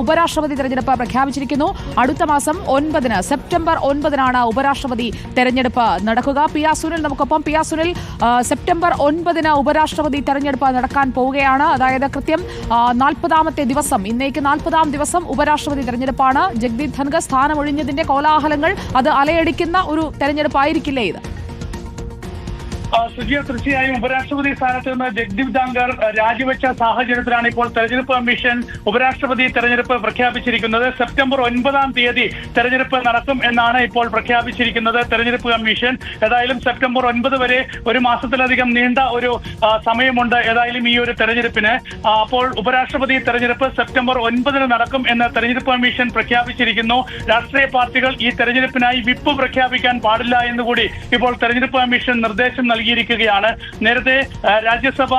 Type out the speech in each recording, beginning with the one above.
ഉപരാഷ്ട്രപതി തെരഞ്ഞെടുപ്പ് പ്രഖ്യാപിച്ചിരിക്കുന്നു. അടുത്ത മാസം ഒൻപതിന് സെപ്റ്റംബർ ഒൻപതിനാണ് ഉപരാഷ്ട്രപതി തെരഞ്ഞെടുപ്പ് നടക്കുക. പി ആർ സുനിൽ നമുക്കൊപ്പം. പി ആർ സുനിൽ സെപ്റ്റംബർ ഒൻപതിന് ഉപരാഷ്ട്രപതി തെരഞ്ഞെടുപ്പ് നടക്കാൻ പോവുകയാണ്. അതായത് കൃത്യം നാൽപ്പതാമത്തെ ദിവസം ഇന്നേക്ക് നാൽപ്പതാം ദിവസം ഉപരാഷ്ട്രപതി തെരഞ്ഞെടുപ്പാണ്. ജഗ്ദീപ് ധൻഖർ സ്ഥാനമൊഴിഞ്ഞതിന്റെ കോലാഹലങ്ങൾ അത് അലയടിക്കുന്ന ഒരു തെരഞ്ഞെടുപ്പായിരിക്കില്ലേ ഇത്? സുജിയ തീർച്ചയായും ഉപരാഷ്ട്രപതി സ്ഥാനത്ത് നിന്ന് ജഗ്ദീപ് ധാങ്കർ രാജിവെച്ച സാഹചര്യത്തിലാണ് ഇപ്പോൾ തെരഞ്ഞെടുപ്പ് കമ്മീഷൻ ഉപരാഷ്ട്രപതി തെരഞ്ഞെടുപ്പ് പ്രഖ്യാപിച്ചിരിക്കുന്നത്. സെപ്റ്റംബർ ഒൻപതാം തീയതി തെരഞ്ഞെടുപ്പ് നടക്കും എന്നാണ് ഇപ്പോൾ പ്രഖ്യാപിച്ചിരിക്കുന്നത് തെരഞ്ഞെടുപ്പ് കമ്മീഷൻ. ഏതായാലും സെപ്റ്റംബർ ഒൻപത് വരെ ഒരു മാസത്തിലധികം നീണ്ട ഒരു സമയമുണ്ട് ഏതായാലും ഈ ഒരു തെരഞ്ഞെടുപ്പിന്. അപ്പോൾ ഉപരാഷ്ട്രപതി തെരഞ്ഞെടുപ്പ് സെപ്റ്റംബർ ഒൻപതിന് നടക്കും എന്ന് തെരഞ്ഞെടുപ്പ് കമ്മീഷൻ പ്രഖ്യാപിച്ചിരിക്കുന്നു. രാഷ്ട്രീയ പാർട്ടികൾ ഈ തെരഞ്ഞെടുപ്പിനായി വിപ്പ് പ്രഖ്യാപിക്കാൻ പാടില്ല എന്നുകൂടി ഇപ്പോൾ തെരഞ്ഞെടുപ്പ് കമ്മീഷൻ നിർദ്ദേശം നൽകിയിരിക്കുകയാണ് നേരത്തെ രാജ്യസഭ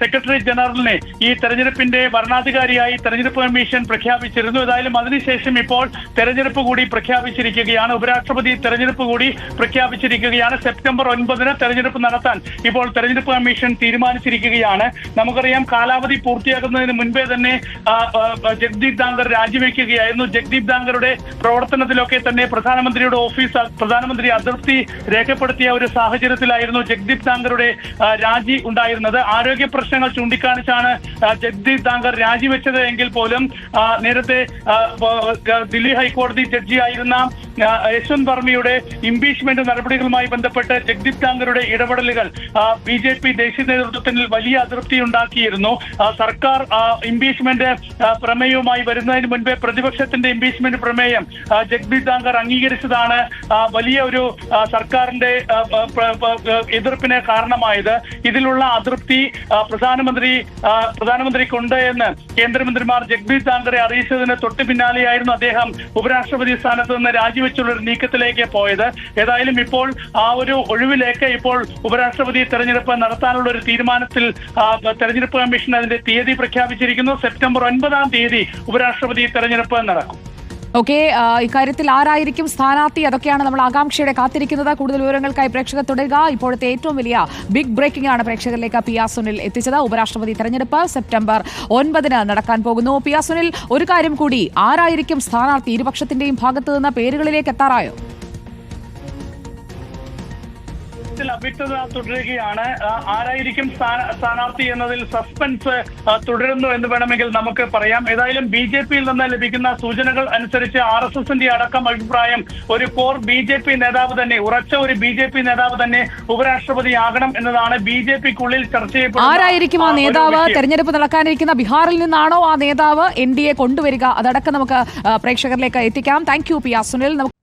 സെക്രട്ടറി ജനറലിനെ ഈ തെരഞ്ഞെടുപ്പിന്റെ ഭരണാധികാരിയായി തെരഞ്ഞെടുപ്പ് കമ്മീഷൻ പ്രഖ്യാപിച്ചിരുന്നു. ഏതായാലും അതിനുശേഷം ഇപ്പോൾ തെരഞ്ഞെടുപ്പ് കൂടി പ്രഖ്യാപിച്ചിരിക്കുകയാണ്. ഉപരാഷ്ട്രപതി തെരഞ്ഞെടുപ്പ് കൂടി പ്രഖ്യാപിച്ചിരിക്കുകയാണ്. സെപ്റ്റംബർ ഒൻപതിന് തെരഞ്ഞെടുപ്പ് നടത്താൻ ഇപ്പോൾ തെരഞ്ഞെടുപ്പ് കമ്മീഷൻ തീരുമാനിച്ചിരിക്കുകയാണ്. നമുക്കറിയാം കാലാവധി പൂർത്തിയാക്കുന്നതിന് മുൻപേ തന്നെ ജഗ്ദീപ് ധാങ്കർ രാജിവെക്കുകയായിരുന്നു. ജഗ്ദീപ് ധാങ്കറുടെ പ്രവർത്തനത്തിലൊക്കെ തന്നെ പ്രധാനമന്ത്രിയുടെ ഓഫീസ് പ്രധാനമന്ത്രി അതൃപ്തി രേഖപ്പെടുത്തിയ ഒരു സാഹചര്യത്തിലായിരുന്നു ജഗ്ദീപ് താങ്കറുടെ രാജി ഉണ്ടായിരുന്നത്. ആരോഗ്യ പ്രശ്നങ്ങൾ ചൂണ്ടിക്കാണിച്ചാണ് ജഗ്ദീപ് താങ്കർ രാജിവെച്ചത് എങ്കിൽ പോലും നേരത്തെ ദില്ലി ഹൈക്കോടതി ജഡ്ജിയായിരുന്ന യശ്വന്ത് വർമ്മയുടെ ഇംപീച്ച്മെന്റ് നടപടികളുമായി ബന്ധപ്പെട്ട് ജഗ്ദീപ് താങ്കറുടെ ഇടപെടലുകൾ ബി ജെ പി ദേശീയ നേതൃത്വത്തിൽ വലിയ അതൃപ്തി ഉണ്ടാക്കിയിരുന്നു. സർക്കാർ ഇംപീച്ച്മെന്റ് പ്രമേയവുമായി വരുന്നതിന് മുൻപേ പ്രതിപക്ഷത്തിന്റെ ഇംപീച്ച്മെന്റ് പ്രമേയം ജഗ്ദീപ് താങ്കർ അംഗീകരിച്ചതാണ്. വലിയ ഒരു സർക്കാരിന്റെ എതിർപ്പിന് കാരണമായത്. ഇതിലുള്ള അതൃപ്തി പ്രധാനമന്ത്രി പ്രധാനമന്ത്രിക്കുണ്ട് എന്ന് കേന്ദ്രമന്ത്രിമാർ ജഗ്ദീപ് താങ്കറെ അറിയിച്ചതിന് തൊട്ട് പിന്നാലെയായിരുന്നു അദ്ദേഹം ഉപരാഷ്ട്രപതി സ്ഥാനത്ത് നിന്ന് രാജിവെച്ചുള്ള ഒരു നീക്കത്തിലേക്ക് പോയത്. ഏതായാലും ഇപ്പോൾ ആ ഒരു ഒഴിവിലേക്ക് ഇപ്പോൾ ഉപരാഷ്ട്രപതി തെരഞ്ഞെടുപ്പ് നടത്താനുള്ള ഒരു തീരുമാനത്തിൽ തെരഞ്ഞെടുപ്പ് കമ്മീഷൻ അതിന്റെ തീയതി പ്രഖ്യാപിച്ചിരിക്കുന്നു. സെപ്റ്റംബർ ഒൻപതാം തീയതി ഉപരാഷ്ട്രപതി തെരഞ്ഞെടുപ്പ് നടക്കും. ഓക്കെ ഇക്കാര്യത്തിൽ ആരായിരിക്കും സ്ഥാനാർത്ഥി? അതൊക്കെയാണ് നമ്മൾ ആകാംക്ഷയുടെ കാത്തിരിക്കുന്നത്. കൂടുതൽ വിവരങ്ങൾക്കായി പ്രേക്ഷകർ തുടരുക. ഇപ്പോഴത്തെ ഏറ്റവും വലിയ ബിഗ് ബ്രേക്കിംഗ് ആണ് പ്രേക്ഷകരിലേക്ക് പി ആർ സുനിൽ എത്തിച്ചത്. ഉപരാഷ്ട്രപതി തെരഞ്ഞെടുപ്പ് സെപ്റ്റംബർ ഒൻപതിന് നടക്കാൻ പോകുന്നു. പി ആർ സുനിൽ ഒരു കാര്യം കൂടി. ആരായിരിക്കും സ്ഥാനാർത്ഥി? ഇരുപക്ഷത്തിന്റെയും ഭാഗത്തു നിന്ന് പേരുകളിലേക്ക് എത്താറായോ? ത്തിൽ അവ്യക്തത തുടരുകയാണ്. ആരായിരിക്കും സ്ഥാനാർത്ഥി എന്നതിൽ സസ്പെൻസ് തുടരുന്നു എന്ന് വേണമെങ്കിൽ നമുക്ക് പറയാം. ഏതായാലും ബി ജെ പിയിൽ നിന്ന് ലഭിക്കുന്ന സൂചനകൾ അനുസരിച്ച് ആർ എസ് എസിന്റെ അടക്കം അഭിപ്രായം ഒരു കോർ ബി ജെ പി നേതാവ് തന്നെ ഉറച്ച ഒരു ബി ജെ പി നേതാവ് തന്നെ ഉപരാഷ്ട്രപതി ആകണം എന്നതാണ് ബി ജെ പിക്കുള്ളിൽ ചർച്ച ചെയ്യപ്പെടുന്നത് ആരായിരിക്കും ആ നേതാവ്? തെരഞ്ഞെടുപ്പ് നടക്കാനിരിക്കുന്ന ബീഹാറിൽ നിന്നാണോ ആ നേതാവ് എൻ ഡി എ കൊണ്ടുവരിക? അതടക്കം നമുക്ക് പ്രേക്ഷകരിലേക്ക് എത്തിക്കാം. താങ്ക് യു പി അസുനിൽ സുനിൽ. നമുക്ക്